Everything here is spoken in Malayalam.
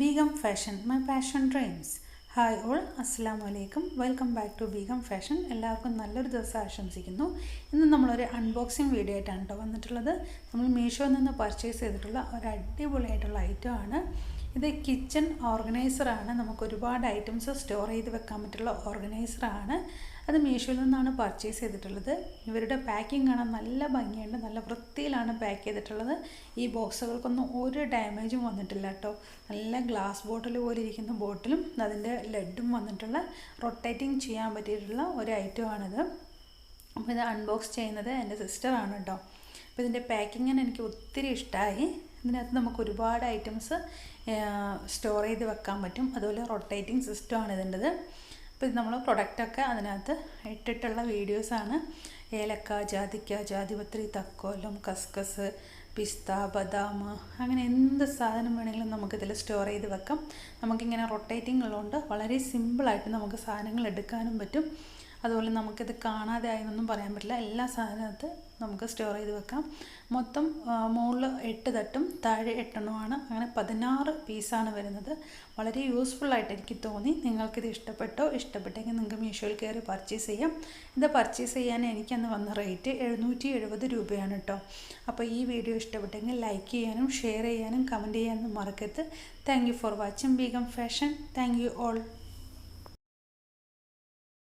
Begum fashion my passion dreams hi all അസ്സാം വലൈക്കും welcome back to Begum fashion എല്ലാവർക്കും നല്ലൊരു ദിവസം ആശംസിക്കുന്നു. ഇന്ന് നമ്മളൊരു അൺബോക്സിങ് വീഡിയോ ആയിട്ടാണ് കേട്ടോ വന്നിട്ടുള്ളത്. നമ്മൾ മീഷോയിൽ നിന്ന് പർച്ചേസ് ചെയ്തിട്ടുള്ള ഒരു അടിപൊളിയായിട്ടുള്ള ഐറ്റം ആണ്. ഇത് കിച്ചൺ ഓർഗനൈസറാണ് നമുക്ക് ഒരുപാട് ഐറ്റംസ് സ്റ്റോർ ചെയ്ത് വെക്കാൻ പറ്റുള്ള ഓർഗനൈസറാണ് അത് മീഷോയിൽ നിന്നാണ് പർച്ചേസ് ചെയ്തിട്ടുള്ളത്. ഇവരുടെ പാക്കിംഗ് കാണാൻ നല്ല ഭംഗിയുണ്ട്. നല്ല വൃത്തിയിലാണ് പാക്ക് ചെയ്തിട്ടുള്ളത്. ഈ ബോക്സുകൾക്കൊന്നും ഒരു ഡാമേജും വന്നിട്ടില്ല കേട്ടോ നല്ല ഗ്ലാസ് ബോട്ടിൽ പോലെ ഇരിക്കുന്ന ബോട്ടിലും അതിന്റെ ലെഡും വന്നിട്ടുള്ള റൊട്ടേറ്റിംഗ് ചെയ്യാൻ പറ്റിയിട്ടുള്ള ഒരു ഐറ്റമാണിത് അപ്പോൾ ഇത് അൺബോക്സ് ചെയ്യുന്നത് എന്റെ സിസ്റ്ററാണ് കേട്ടോ അപ്പോൾ ഇതിന്റെ പാക്കിങ്ങിന് എനിക്ക് ഒത്തിരി ഇഷ്ടമായി ഇതിനകത്ത് നമുക്ക് ഒരുപാട് ഐറ്റംസ് സ്റ്റോർ ചെയ്ത് വെക്കാൻ പറ്റും. അതുപോലെ റൊട്ടേറ്റിംഗ് സിസ്റ്റമാണ് ഇതിന്റെത്. അപ്പോൾ ഇത് നമ്മൾ പ്രൊഡക്റ്റൊക്കെ അതിനകത്ത് ഇട്ടിട്ടുള്ള വീഡിയോസാണ് ഏലക്ക ജാതിക്ക ജാതിപത്രി തക്കോലം കസ്കസ് പിസ്ത ബദാം അങ്ങനെ എന്ത് സാധനം വേണമെങ്കിലും നമുക്കിതിൽ സ്റ്റോർ ചെയ്ത് വെക്കാം. നമുക്കിങ്ങനെ റൊട്ടേറ്റിംഗ് ഉള്ളതുകൊണ്ട് വളരെ സിമ്പിളായിട്ട് നമുക്ക് സാധനങ്ങൾ എടുക്കാനും പറ്റും. അതുപോലെ നമുക്കിത് കാണാതെ ആയെന്നൊന്നും പറയാൻ പറ്റില്ല. എല്ലാ സാധനത്ത് നമുക്ക് സ്റ്റോർ ചെയ്ത് വെക്കാം. മൊത്തം മുകളിൽ എട്ട് തട്ടും താഴെ എട്ടെണ്ണമാണ് അങ്ങനെ പതിനാറ് പീസാണ് വരുന്നത്. വളരെ യൂസ്ഫുൾ ആയിട്ട് എനിക്ക് തോന്നി. നിങ്ങൾക്കിത് ഇഷ്ടപ്പെട്ടോ ഇഷ്ടപ്പെട്ടെങ്കിൽ നിങ്ങൾക്ക് മീഷോയിൽ കയറി പർച്ചേസ് ചെയ്യാം. ഇത് പർച്ചേസ് ചെയ്യാൻ എനിക്കന്ന് വന്ന റേറ്റ് എഴുന്നൂറ്റി എഴുപത് രൂപയാണ് കേട്ടോ അപ്പോൾ ഈ വീഡിയോ ഇഷ്ടപ്പെട്ടെങ്കിൽ ലൈക്ക് ചെയ്യാനും ഷെയർ ചെയ്യാനും കമന്റ് ചെയ്യാനും മറക്കരുത്. Thank for watching Begum fashion thank you all